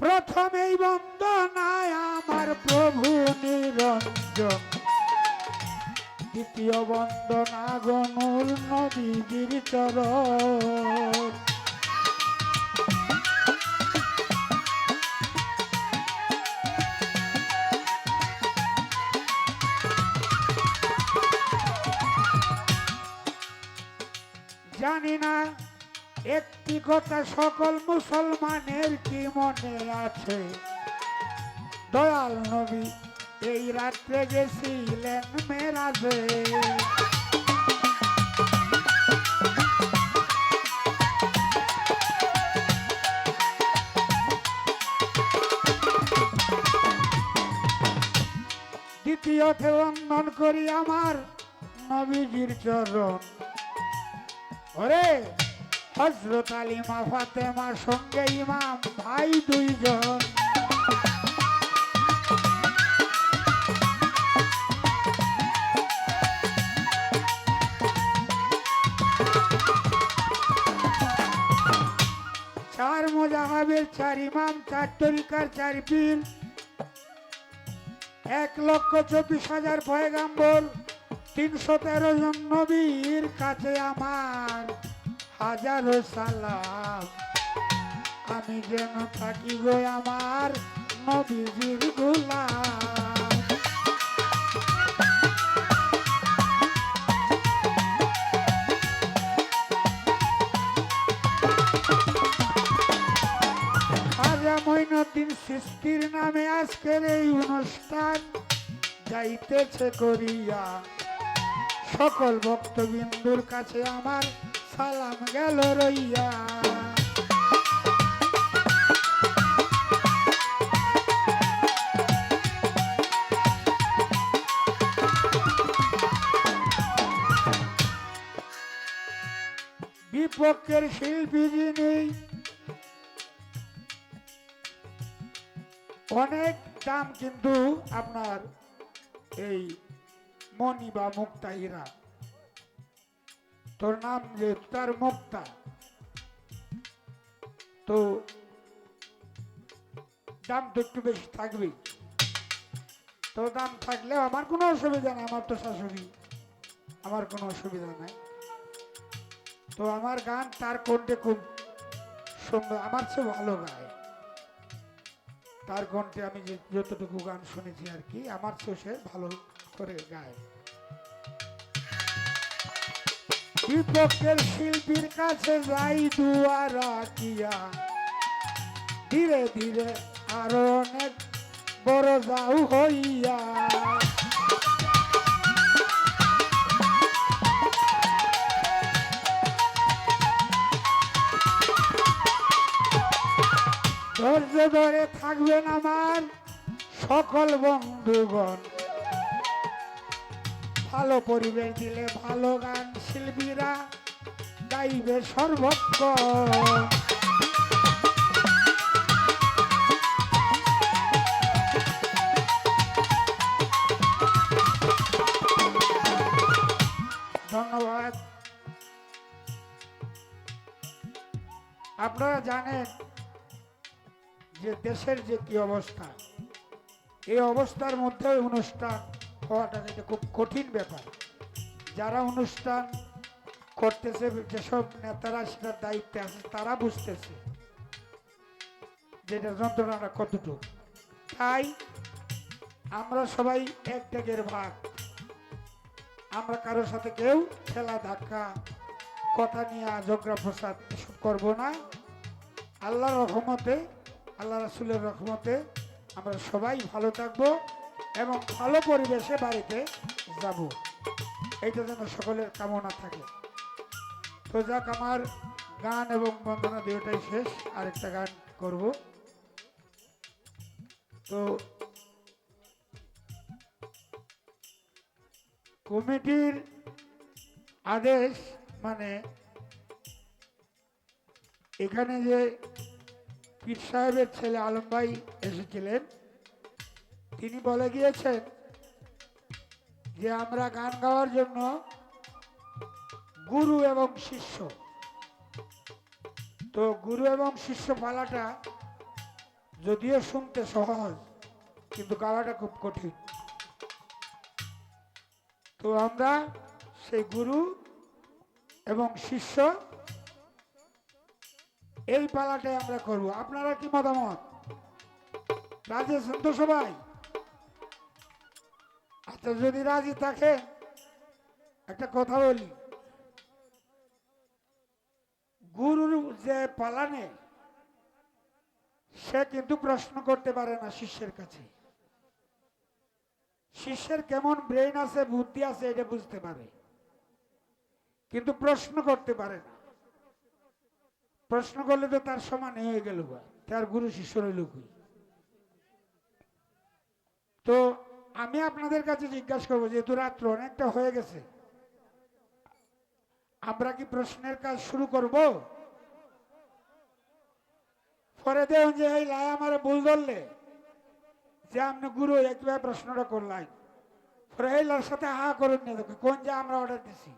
প্রথমেই বন্দনায় আমার প্রভু নিরঞ্জন। দ্বিতীয় বন্দনা গনুর নবীজির চরণ। জানি না একটি কথা সকল মুসলমানের কি মনে আছে? দয়াল নবী, এই রাত্রে গেছিলেন মেরাজে। দ্বিতীয়তে বন্ধন করি আমার নবীজির চরণ। ওরে হজরত আলিমা ফাতেমা সঙ্গে ইমাম ভাই দুইজন। চার মোজাহাবের চার ইমাম, চার তরিকার চার পীর। এক লক্ষ চব্বিশ হাজার পয়গাম্বর, তিনশো তেরো জন নবীর কাছে আমার। হাজারো সালাম। আমি যেন থাকি গো আমার নবীজির গোলাম। খাজা মঈনুদ্দিন সৃষ্টির নামে আজকের এই অনুষ্ঠান যাইতেছে করিয়া। সকল ভক্তবিন্দুর কাছে আমার সালাম গেল রইয়া। বিপক্ষের শিল্পী যিনি, অনেক দাম কিন্তু আপনার এই মণি বা মুক্তা হীরা তোর নাম যে তার মুক্তা। তো দাম তো একটু বেশি থাকবেই। তো দাম থাকলেও আমার কোনো অসুবিধা নেই, আমার তো শাশুড়ি। আমার কোনো অসুবিধা নাই। তো আমার গান তার কণ্ঠে খুব সুন্দর, আমার চেয়ে ভালো গায়। তার কণ্ঠে আমি যতটুকু গান শুনেছি আর কি, আমার চেয়ে সে ভালো করে গায়। বিপক্ষের শিল্পীর কাছে যাই দুয়ারা কিয়া ধীরে ধীরে আরও অনেক বড় যাও হইয়া। ধৈর্য ধরে থাকবেন আমার সকল বন্ধুগণ। ভালো পরিবেশ দিলে ভালো গান শিল্পীরা গাইবে সর্বক্ষণ ধন্যবাদ। আপনারা জানেন যে দেশের যে কি অবস্থা, এই অবস্থার মধ্যে অনুষ্ঠান হওয়াটা এটা খুব কঠিন ব্যাপার। যারা অনুষ্ঠান করতেছে, যেসব নেতারা সেটার দায়িত্বে আছে, তারা বুঝতেছে যেটা যন্ত্রণাটা কতটুকু। তাই আমরা সবাই এক ট্যাগের ভাগ। আমরা কারোর সাথে কেউ খেলা ধাক্কা, কথা নিয়ে ঝগড়া প্রসাদ এসব করব না। আল্লাহর রহমতে, আল্লাহ রাসুলের রহমতে আমরা সবাই ভালো থাকব। এবং ভালো পরিবেশে বাড়িতে যাব। এইটা যেন সকলের কামনা থাকে। তো যাক, আমার গান এবং বন্দনা দুটাই শেষ। আরেকটা গান করব। তো কমিটির আদেশ মানে এখানে যে পীর সাহেবের ছেলে আলম ভাই এসেছিলেন তিনি বলে গিয়েছেন যে আমরা গান গাওয়ার জন্য গুরু এবং শিষ্য। তো গুরু এবং শিষ্য পালাটা যদিও শুনতে সহজ, কিন্তু গাওয়াটা খুব কঠিন। তো আমরা সেই গুরু এবং শিষ্য এই পালাটাই আমরা করব। আপনারা কি মতামত? রাজি আছেন তো সবাই? আচ্ছা যদি রাজি থাকে, একটা কথা বলি। গুরুর যে পালানে, সে কিন্তু প্রশ্ন করতে পারে না শিষ্যের কাছে। শিষ্যের কেমন ব্রেন আছে, বুদ্ধি আছে, এটা বুঝতে পারে। কিন্তু প্রশ্ন করতে পারে না। প্রশ্ন করলে তো তার সমান হয়ে গেল। তার গুরু শিষ্য রইল তো আমি আপনাদের কাছে জিজ্ঞাসা করব, যেহেতু রাত্র অনেকটা হয়ে গেছে। আমরা কি প্রশ্নের কাজ শুরু করব? পরে দেন যে এই লাই আমার ভুল ধরলে, যে আপনি গুরু একবার প্রশ্নটা করলাই পরে এই লার সাথে হা করুন না কোন যে আমরা অর্ডার দিছি।